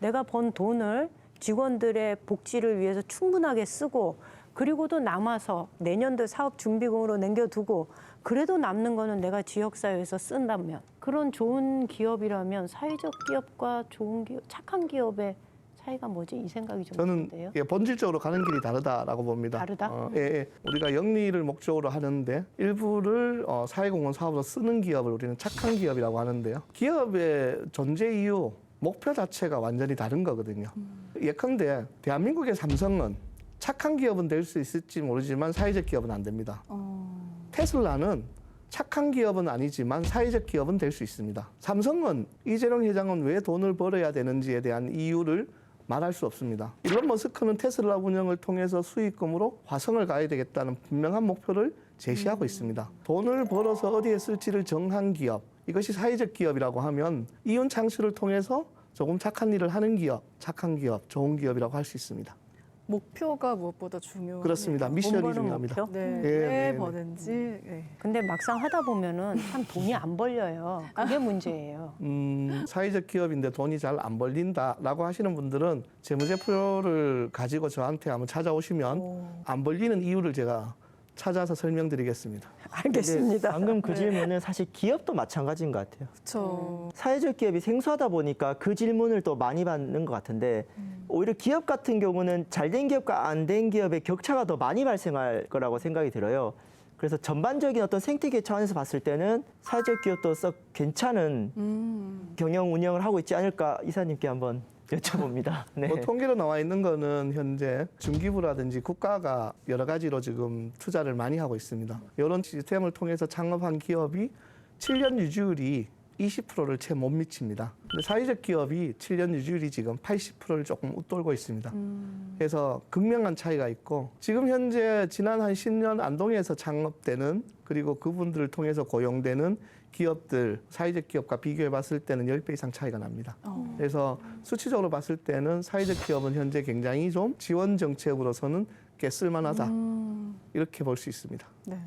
내가 번 돈을 직원들의 복지를 위해서 충분하게 쓰고 그리고도 남아서 내년도 사업 준비금으로 남겨두고 그래도 남는 거는 내가 지역사회에서 쓴다면 그런 좋은 기업이라면 사회적 기업과 좋은 기업, 착한 기업의 차이가 뭐지? 이 생각이 좀 저는 드는데요. 예, 본질적으로 가는 길이 다르다라고 봅니다. 다르다? 어, 예, 예. 우리가 영리를 목적으로 하는데 일부를 어, 사회공헌 사업으로 쓰는 기업을 우리는 착한 기업이라고 하는데요. 기업의 존재 이유, 목표 자체가 완전히 다른 거거든요. 예컨대 대한민국의 삼성은 착한 기업은 될 수 있을지 모르지만 사회적 기업은 안 됩니다. 테슬라는 착한 기업은 아니지만 사회적 기업은 될 수 있습니다. 삼성은 이재용 회장은 왜 돈을 벌어야 되는지에 대한 이유를 말할 수 없습니다. 일론 머스크는 테슬라 운영을 통해서 수익금으로 화성을 가야 되겠다는 분명한 목표를 제시하고 있습니다. 돈을 벌어서 어디에 쓸지를 정한 기업, 이것이 사회적 기업이라고 하면 이윤 창출을 통해서 조금 착한 일을 하는 기업, 착한 기업, 좋은 기업이라고 할 수 있습니다. 목표가 무엇보다 중요해요. 그렇습니다. 돈 미션이 중요합니다. 목표? 네, 예, 왜 네, 네. 버는지. 네. 근데 막상 하다 보면은 참 돈이 안 벌려요. 그게 문제예요. 음, 사회적 기업인데 돈이 잘 안 벌린다라고 하시는 분들은 재무제표를 가지고 저한테 한번 찾아오시면 오. 안 벌리는 이유를 제가 찾아서 설명드리겠습니다. 알겠습니다. 방금 그 질문은 사실 기업도 마찬가지인 것 같아요. 그렇죠. 사회적 기업이 생소하다 보니까 그 질문을 또 많이 받는 것 같은데 오히려 기업 같은 경우는 잘된 기업과 안 된 기업의 격차가 더 많이 발생할 거라고 생각이 들어요. 그래서 전반적인 어떤 생태계 차원에서 봤을 때는 사회적 기업도 썩 괜찮은 음. 경영 운영을 하고 있지 않을까 이사님께 한번 여쭤봅니다. 네. 뭐 통계로 나와 있는 거는 현재 중기부라든지 국가가 여러 가지로 지금 투자를 많이 하고 있습니다. 이런 시스템을 통해서 창업한 기업이 7년 유지율이 20%를 채 못 미칩니다. 근데 사회적 기업이 7년 유지율이 지금 80%를 조금 웃돌고 있습니다. 그래서 극명한 차이가 있고 지금 현재 지난 한 10년 안동에서 창업되는 그리고 그분들을 통해서 고용되는 기업들 사회적 기업과 비교해 봤을 때는 10배 이상 차이가 납니다. 어. 그래서 수치적으로 봤을 때는 사회적 기업은 현재 굉장히 좀 지원 정책으로서는 꽤 쓸만하다 음. 이렇게 볼 수 있습니다. 네.